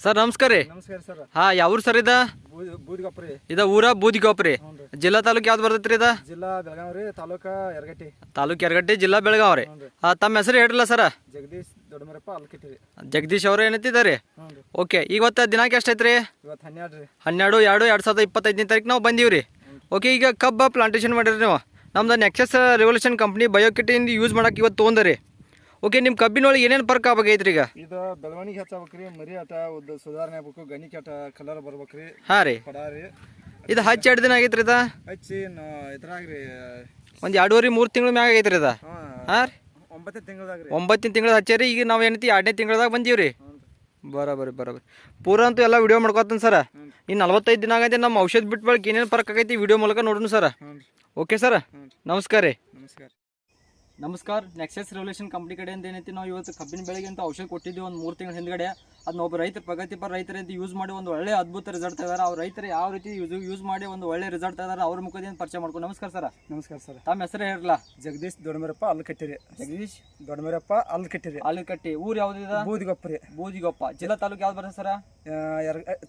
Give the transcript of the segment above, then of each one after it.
Sir ನಮಸ್ಕಾರ ರೀ. ನಮಸ್ಕಾರ ಸರ್. ಹಾ ಯಾವ ಸರ್ ಇದ? ಬೂದಿಗಪ್ಪ ರೀ. ಇದ ಊರ ಬೂದಿಗೋಪ್ ರೀ. ಹ್ಞೂ ಜಿಲ್ಲಾ ತಾಲೂಕ್ ಯಾವ್ದು ಬರ್ತೈತ್ರಿ ಇದ? ಜಿಲ್ಲಾ ಬೆಳಗಾವಿ ರೀ ತಾಲೂಕ ಯರಗಟ್ಟಿ. ತಾಲೂಕ್ ಯರಗಟ್ಟಿ ಜಿಲ್ಲಾ ಬೆಳಗಾವ್ ರೀ. ಹ್ಞೂ ರೀ. ಹಾ ತಮ್ಮ ಹೆಸರು ಹೇಳ್ರಲ್ಲ ಸರ? ಜಗದೀಶ್ ದೊಡ್ಡಮರಪ್ಪ ಅಲ್ಕಿಟ್ಟಿ ರೀ. ಜಗದೀಶ್ ಅವರು ಏನಂತಿದ್ದಾರೆ ಹ್ಞೂ ರೀ. ಓಕೆ ಇವತ್ತು ದಿನಾಂಕ ಎಷ್ಟೈತ್ರಿ? ಇವತ್ತು ಹನ್ನೆರಡು ರೀ. ಹನ್ನೆರಡು ಎರಡು ಎರಡು ಸಾವಿರದ ಇಪ್ಪತ್ತೈದನೇ ತಾರೀಕು ನಾವು ಬಂದೀವಿ ರೀ. ಓಕೆ ಈಗ ಕಬ್ಬ ಪ್ಲಾಂಟೇಶನ್ ಮಾಡಿರಿ ನೀವು. ನಮ್ದು ನೆಕ್ಸಸ್ ರೆವಲ್ಯೂಷನ್ ಕಂಪ್ನಿ ಬಯೋಕಿಟಿಂದ ಯೂಸ್ ಮಾಡಕ್ಕೆ ಇವತ್ತು ತೊಗೊಂಡ್ರಿ. ಓಕೆ ನಿಮ್ಮ ಕಬ್ಬಿನೊಳಗೆ ಏನೇನು ಪರ್ಕ್ ಆಗಬೇಕೈತ್ರಿ ಈಗ? ಇದು ಬೆಳವಣಿಗೆ ಹೆಚ್ಚಾಗ್ಬೇಕ್ರಿ ಮರಿ ಆಟ ಉದ್ದ ಸುಧಾರಣೆ ಆಗ್ಬೇಕು ಗಣಿಕೆ ಆಟ ಕಲರ್ ಬರ್ಬೇಕ್ರಿ. ಹಾಂ ರೀ. ಪಡಾರಿ. ಇದು ಹಚ್ಚಿ ಎರಡು ದಿನ ಆಗೈತ್ರಿ ಇದ? ಹಚ್ಚಿ ಇದ್ರಾಗ್ರಿ ಒಂದ್ ಎರಡೂವರೆ ಮೂರು ತಿಂಗಳ ಮ್ಯಾಗ ಆಗೈತ್ರಿ ಇದ? ಹಾಂ. ರೀ. ಒಂಬತ್ತನೇ ತಿಂಗಳದಾಗ ರೀ ಒಂಬತ್ತಿನ ತಿಂಗಳು ಹಚ್ಚಾರಿ ಈಗ ನಾವು ಏನೈತಿ ಎರಡನೇ ತಿಂಗಳದಾಗ ಬಂದೀವಿ ಬರಬರಿ ಬರಬರಿ. ಪೂರ ಅಂತೂ ಎಲ್ಲ ವಿಡಿಯೋ ಮಾಡ್ಕೊತೀನಿ ಸರ. ಇನ್ನು ನಲ್ವತ್ತೈದು ದಿನ ಆಗೈತೆ ನಮ್ಮ ಔಷಧ ಬಿಟ್ಟು ಬಳಕೆ ಏನೇನು ಫರ್ಕ್ ಆಗೈತಿ ವಿಡಿಯೋ ಮೂಲಕ ನೋಡೋಣ ಸರ್. Okay sir? ನಮಸ್ಕಾರ ರೀ. ನಮಸ್ಕಾರ. ನಮಸ್ಕಾರ. ನೆಕ್ಸಸ್ ರೆವಲ್ಯೂಷನ್ ಕಂಪ್ನಿ ಕಡೆಯಿಂದ ಏನೈತಿ ನಾವು ಇವತ್ತು ಕಬ್ಬಿನ ಬೆಳೆಗೆ ಅಂತ ಔಷಧ ಕೊಟ್ಟಿದ್ದೀವಿ. ಒಂದು ಮೂರು ತಿಂಗಳ ಹಿಂದ್ಗಡೆ. ಅದನ್ನ ಒಬ್ಬ ರೈತ ಪ್ರಗತಿಪರ ರೈತರಿಂದ ಯೂಸ್ ಮಾಡಿ ಒಂದು ಒಳ್ಳೆ ಅದ್ಭುತ ರಿಸಲ್ಟ್ ತೆಗೆದಾರ ಅವ್ರ ರೈತರು ಯಾವ ರೀತಿ ಯೂಸ್ ಯೂಸ್ ಮಾಡಿ ಒಂದು ಒಳ್ಳೆ ರಿಸಲ್ಟ್ ತೆಗೆದಾರ ಅವ್ರ ಮುಖದಿಂದ ಪರಿಚಯ ಮಾಡ್ಕೊಂಡು ನಮಸ್ಕಾರ ಸರ್. ನಮಸ್ಕಾರ ಸರ್. ತಮ್ಮ ಹೆಸರು ಹೇಳಲ್ಲ ಜಗದೀಶ್ ದೊಡ್ಡಮರಪ್ಪ ಅಲ್ಲಿ ಕಟ್ಟಿರಿ ಜಗದೀಶ್ ದೊಡ್ಡಮರಪ್ಪ ಅಲ್ಕಟ್ಟಿ. ಅಲ್ಲಿ ಕಟ್ಟಿ ಊರು ಯಾವ್ದಿದೆ ಬೂದಿಗೊಪ್ಪ ರೀ. ಬೂದಿಗೊಪ್ಪ. ಜಿಲ್ಲಾ ತಾಲೂಕು ಯಾವ್ದು ಬರ್ತದೆ ಸರ್?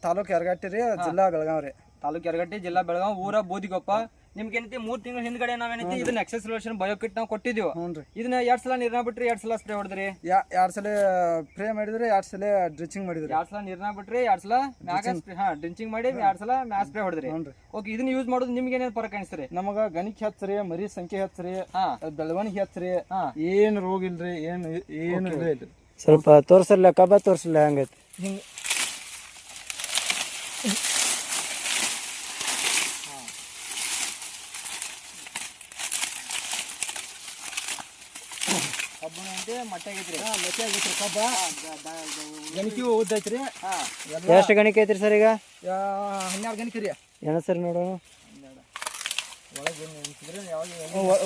ತಾಲೂಕು ಯರಗಟ್ಟಿ ರೀ ಜಿಲ್ಲಾ ಬೆಳಗಾವ್ ರೀ. ತಾಲೂಕು ಯರಗಟ್ಟಿ ಜಿಲ್ಲಾ ಬೆಳಗಾವ್ ಊರ ಬೋದಿಗೊಪ್ಪ. ನಿಮ್ಗೆ ಏನೈತಿ ಮೂರ್ ತಿಂಗಳ ಹಿಂದ್ಗಡೆ ನಾವೇನೈತಿ ಇದನ್ನ ಎಕ್ಸೆಸ್ ಬಯೋ ಬಯೋಕಿಟ್ ನಾವು ಕೊಟ್ಟಿದ್ದೀವಿ ಹ್ಞೂ ರೀ. ಇದನ್ನ ಎರಡ್ ಸಲ ನೀರ್ನ ಬಿಟ್ರಿ ಎರಡ್ ಸಲ ಸ್ಪ್ರೇ ಹೊಡೆದ್ರಿ ಎರಡ್ ಸಲ ಸ್ಪ್ರೇ ಮಾಡಿದ್ರೆ ಎರಡು ಸಲ ಡ್ರಿಚಿಂಗ್ ಮಾಡಿದ್ರಿ. ಎರಡ್ ಸಲ ನೀರ್ನ ಬಿಟ್ರಿ ಎರಡ್ ಸಲ ಮ್ಯಾಗ ಸ್ಪ್ರೇ ಹಾ ಡ್ರಿಂಚಿಂಗ್ ಮಾಡಿ ಎರಡ್ ಸಲ ಮ್ಯಾಗ ಸ್ಪ್ರೇ ಹೊಡೆದ್ರಿ ಓಕೆ ಇದನ್ನ ಯೂಸ್ ಮಾಡೋದು ನಿಮ್ಗೆ ಏನೇನು ಫರಕ್ ಅನಿಸ್ತಾರೆ? ನಮಗ ಗಣಿಕೆ ಹಚ್ಚರಿ ಮರಿ ಸಂಖ್ಯೆ ಹಚ್ಚ್ರಿ ಬೆಳವಣಿಗೆ ಹಚ್ಚ್ರಿ ಹಾ. ಏನು ರೋಗ ಇಲ್ರಿ ಏನು ಏನು ಇಲ್ಲ ಸ್ವಲ್ಪ ತೋರ್ಸಲ್ಲ ಕಬ್ಬ ತೋರ್ಸಲ್ಲ ಹಂಗೈತಿ. ಹಿಂಗ ಕಬ್ಬು ಐತಿ ಮಟ್ಟೆ ಆಗೈತ್ರಿ ಲೆಕ್ಕ ಆಗೈತ್ರಿ ಕಬ್ಬ. ಗಣಿಕೆ ಓದೈತ್ರಿ ಹಾ. ಎಷ್ಟು ಗಣಿಕೆ ಐತ್ರಿ ಸರ್ ಈಗ? ಹನ್ನೆರಡು ಗಣಿಕೆ ರೀ. ಏನ ಸರ್ ನೋಡೋಣ? ಒಳಗೆ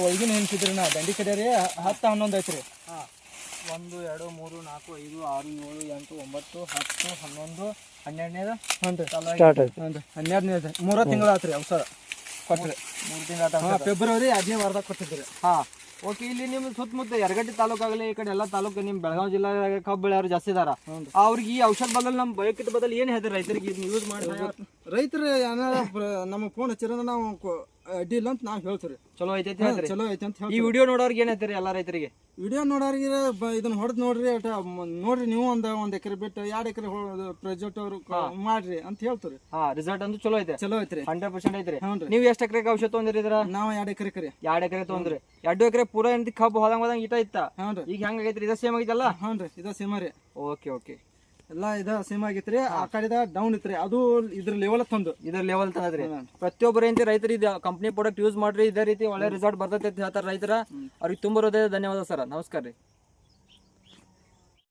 ಒಳಗಿನ ಹೆಣ್ಸಿದ್ರಿ ನಾ ದಂಡಿ ಕಡೆ ರೀ ಹತ್ತು ಹನ್ನೊಂದು ಐತ್ರಿ. ಹಾಂ. ಒಂದು ಎರಡು ಮೂರು ನಾಲ್ಕು ಐದು ಆರು ಏಳು ಎಂಟು ಒಂಬತ್ತು ಹತ್ತು ಹನ್ನೊಂದು ಹನ್ನೆರಡನೇದ? ಹ್ಞೂ ರೀ ಸ್ಟಾರ್ಟ್ ಆಯ್ತು. ಹ್ಞೂ ರೀ ಹನ್ನೆರಡನೇ ಐತೆ ಮೂರ ತಿಂಗಳು ಆತ್ರಿ ಅವಸರ. ಕೊಟ್ರಿ. ಮೂರು ತಿಂಗಳ ಹಾಂ ಫೆಬ್ರವರಿ ಹದಿನೈದು ವಾರದಾಗ ಕೊಟ್ಟಿದ್ರಿ. ಹಾ. ಓಕೆ ಇಲ್ಲಿ ನಿಮ್ಮ ಸುತ್ತಮುತ್ತ ಯರಗಟ್ಟಿ ತಾಲೂಕಾಗಲಿ ಈ ಕಡೆ ಎಲ್ಲ ತಾಲೂಕು ನಿಮ್ಮ ಬೆಳಗಾವಿ ಜಿಲ್ಲಾದಾಗ ಕಬ್ಬು ಬೆಳೆಯವರು ಜಾಸ್ತಿ ಇದಾರ. ಅವ್ರಿಗೆ ಈ ಔಷಧ ಬದಲು ನಮ್ಮ ಬಯೋಕಿಟ್ ಬದಲು ಏನು ಹೇಳಿದ್ರೆ ರೈತರಿಗೆ? ಇದನ್ನ ಯೂಸ್ ಮಾಡಿ ರೈತರು ಏನಾರ ನಮಗೆ ಫೋನ್ ಹಚ್ಚಿರ ನಾವು ಕೊ- ಅಡ್ಡಿ ಇಲ್ಲ ಅಂತ ನಾವು ಹೇಳ್ತೀರಿ ಚಲೋ ಐತೆ ಹೇಳ್ತಾರೆ? ಚಲೋ ಐತೆ ಅಂತ ಈ ವಿಡಿಯೋ ನೋಡೋರ್ಗೆ ಏನೈತೆ ಹೇಳ್ತೀರಿ ಎಲ್ಲ ರೈತರಿಗೆ? ವಿಡಿಯೋ ನೋಡೋರಿಗೆ ಇದನ್ನ ಹೊಡೆದ್ ನೋಡ್ರಿ ಅಟ ಮ- ನೋಡ್ರಿ ನೀವು ಒಂದ್ ಒಂದ್ ಎಕರೆ ಬಿಟ್ಟು ಎರಡು ಎಕರೆ ಪ್ರಾಜೆಕ್ಟ್ ಅವರು ಮಾಡ್ರಿ ಅಂತ ಹೇಳ್ತೀರಿ. ಹಾ ರಿಸಲ್ಟ್ ಅಂತೂ ಚಲೋ ಐತೆ. ಚಲೋ ಐತ್ರಿ. ಹಂಡ್ರೆಡ್ ಪರ್ಸೆಂಟ್ ಐತ್ರಿ. ಹ್ಞೂನ್ರಿ. ರೀ. ನೀವು ಎಷ್ಟು ಎಕರೆ ಔಷಧ ತೊಗೊಂಡಿರಿ ಇದ್ರ ನಾವು ಎರಡು ಎಕರೆ ಕರಿ. ಎರಡ್ ಎಕರೆ ತೊಗೊಂದ್ರಿ ಎರಡು ಎಕರೆ ಪೂರಾ ಎಂತ ಕಬ್ಬು ಹೋದಂಗ ಹೋದಂಗ ಇಟ್ಟ ಇತ್ತ? ಹ್ಞೂ ಈಗ ಈಗ ಐತ್ರಿ ಇದ ಸೇಮ್ ಆಗೈತಲ್ಲ? ಹ್ಞೂ ರೀ. ಇದು ಸೇಮ್ ರೀ. Okay okay. ಎಲ್ಲ ಇದ ಸೇಮ್ ಆಗಿತ್ರಿ ಆ ಕಡೆದ ಡೌನ್ ಇತ್ರಿ ಅದು ಇದ್ರ ಲೆವೆಲ್ ತಂದು. ಇದ್ರ ಲೆವೆಲ್ ತನದ್ರಿ. ಪ್ರತಿಯೊಬ್ಬರು ಏನ್ ರೈತರು ಇದು ಕಂಪ್ನಿ ಪ್ರಾಡಕ್ಟ್ ಯೂಸ್ ಮಾಡ್ರಿ ಇದೇ ರೀತಿ ಒಳ್ಳೆ ರಿಸಲ್ಟ್ ಬರ್ತೈತೆ ಅಂತ ಹೇಳ್ತಾರೆ ರೈತರ. ಅವ್ರಿಗೆ ತುಂಬ ಹೃದಯ ಧನ್ಯವಾದ ಸರ್. ನಮಸ್ಕಾರ ರೀ.